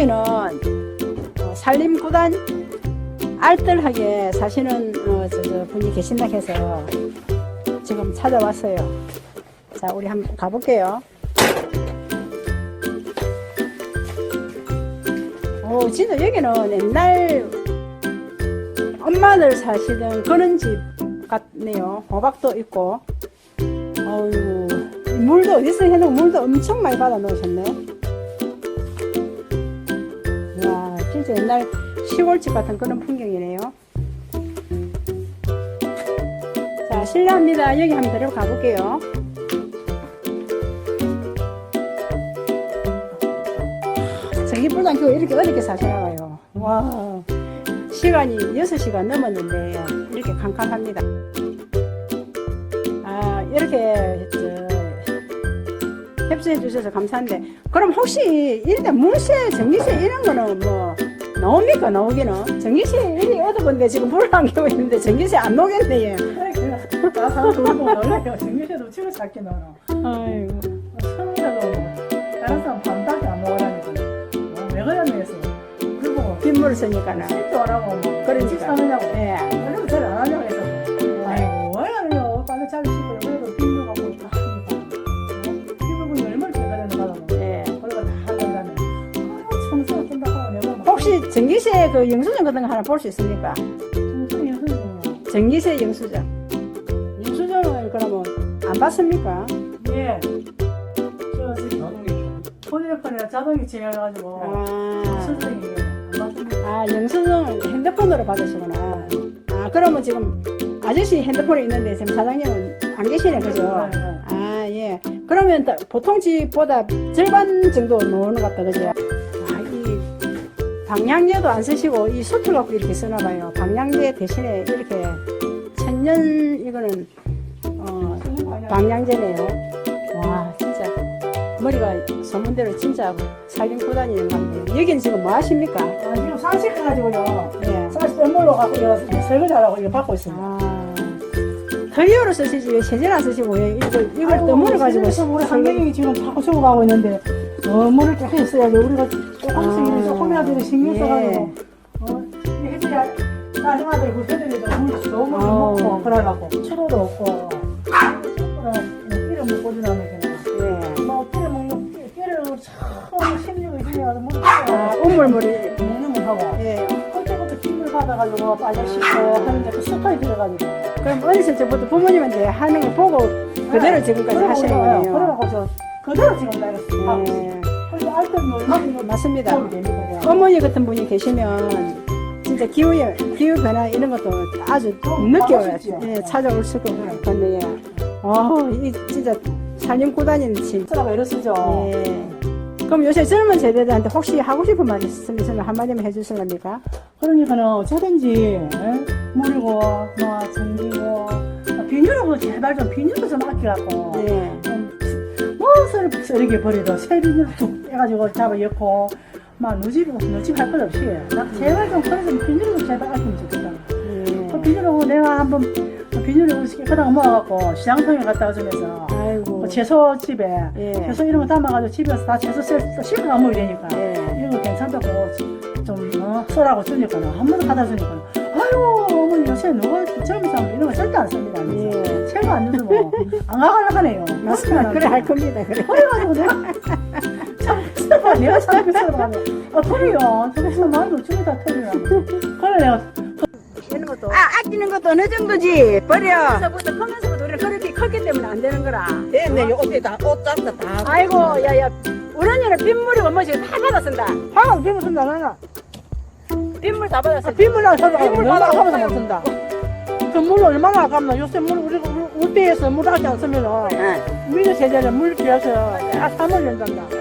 여기는 어, 산림구단 알뜰하게 사시는 어, 분이 계신다 해서 지금 찾아왔어요. 자, 우리 한번 가볼게요. 오, 진짜 여기는 옛날 엄마들 사시던 그런 집 같네요. 호박도 있고. 어유 물도 어디서 해놓은 물도 엄청 많이 받아 놓으셨네. 옛날 시골집 같은 그런 풍경이네요. 자, 실례합니다. 여기 한번 들어가 볼게요. 전기불도 안 켜고 이렇게 어렵게 사시나봐요. 와, 시간이 6시가 넘었는데 이렇게 캄캄합니다. 아, 이렇게 저, 협조해 주셔서 감사한데 그럼 혹시 일단 물세, 전기세 이런 거는 뭐 나옵니까 나오기는? 전기세 이리 얻어본데 지금 불을 안 켜고 있는데 전기세 안 나오겠네 얘. 나 사람 돌고 원래 정규세도 치고 작게 넣어. 아이고. 성에서도 다른 사람 반밖에 안 먹으라니까. 뭐, 왜 그러냐면서. 그리고 빗물을 안 하고 뭐. 그러니까. 집 사느냐고. 예. 원래는 잘안 하냐고 해서. 혹시 전기세 그 영수증 같은 거 하나 볼 수 있습니까? 전기세 영수증. 영수증을 그러면 안 받습니까? 예. 저 지금 폰이라폰이라 자동이 지해가지고. 아, 선생님이 안 맞습니다. 아 영수증을 핸드폰으로 받으시구나. 아 그러면 지금 아저씨 핸드폰이 있는데 지금 사장님은 안 계시네 그죠? 네, 네. 아 예. 그러면 다- 보통 집보다 절반 정도 나오는 것 같다 그죠? 방향제도 안 쓰시고 이 수틀 갖고 이렇게 쓰나 봐요. 방향제 대신에 이렇게 천년 이거는 어 방향제네요. 와 진짜 머리가 소문대로 진짜 살림 구단이는 건데 여기는 지금 뭐 하십니까? 아, 지금 산식해가지고요. 예. 사실 샘물로 갖고요. 설거지하라고 이거 받고 있습니다. 아 트리오로 쓰시지 왜 세제를 안 쓰시고 왜 이걸 이걸 떠물어 가지고 우리 한명이 지금 자꾸 죽어가고 있는데 어, 물을 조금 써야지. 우리가 조금씩 아. 조금이라도 신경 예. 써가지고 어, 해줘야 그 새들이도 물 너무 아우. 먹고 그러려고 추로도 없고 그래 끼를 먹고 지나면 그냥 예. 뭐 끼를 먹는 끼- 끼를 처음 심리고 있으면 물을 아 우물물이 먹는 거 하고 예. 그때부터 빗물 받아가지고 빠져 씻고 하는데 그 습관이 들어가지고 그럼 어렸을 때부터 부모님한테 하는 거 보고 그대로 지금까지 하시는 거네요. 그래갖고 저 그대로 지금 내가 하고 있어요. 예. 그리고 알뜰 얼마나 맞습니다. 어머니 같은 분이 계시면 진짜 기후 기후 변화 이런 것도 아주 늦게 와요. 받으시죠? 예, 찾아올 수가 없겠네요. 어, 이 진짜 살림 구단인 집. 쓰라고 애를 쓰죠. 예. 그럼 요새 젊은 세대들한테 혹시 하고 싶은 말 있으면 한마디만 해주실랍니까? 그러니까는 어쩌든지 에? 물이고 뭐 전기고 뭐 비닐하고 제발 좀 비닐도 좀 아끼라고 예. 뭐 쓰- 쓰레기 버리도 새 비닐 툭 빼가지고 잡아 엮고 막 누집이고 누집 할 것 없이 나 제발 좀 그래 좀 비닐도 제발 아끼면 좋겠다. 그 예. 비닐하고 내가 한번 비닐을 깨끗하게 모아갖고 시장통에 갖다가 주면서 아이고. 그 채소집에 예. 채소 이런 거 담아가지고 집에서 다 채소 씻고 안 먹이 되니까 예. 이런 거 괜찮다고 좀 어, 쏘라고 주니까는 한 번도 받아주니까 아유 어머니 요새 누가 젊은 사람 이런 거 절대 안 씁니다 예. 채가 안 주면 뭐안 가가려 하네요 맞습니다. 그래 할 겁니다. 그래. 그래가지고 내가 내가 참 쓰다가 아 그래요 저기서 많이 놓치고 다 털리라 그래 내가 이런 것도. 아, 아끼는 것도 어느 정도지. 버려. 그래서부터 크면서부터 우리가 그렇게 컸기 때문에 안 되는 거라. 됐네, 요 옷에 다, 옷 짰다, 다. 아이고, 야, 야. 우리 언니는 빗물이고 뭐 지금 다 받았습니다. 화가 비면 쓴다 나나 빗물 다 받았어. 빗물 안 사다 빗물 받아 먹어요. 못 쓴다 그물 얼마나 아깝나 요새 물 우리가 울 때에서 물 하지 않으면 응. 미래 세대는 물 비어서 다 3월 년단다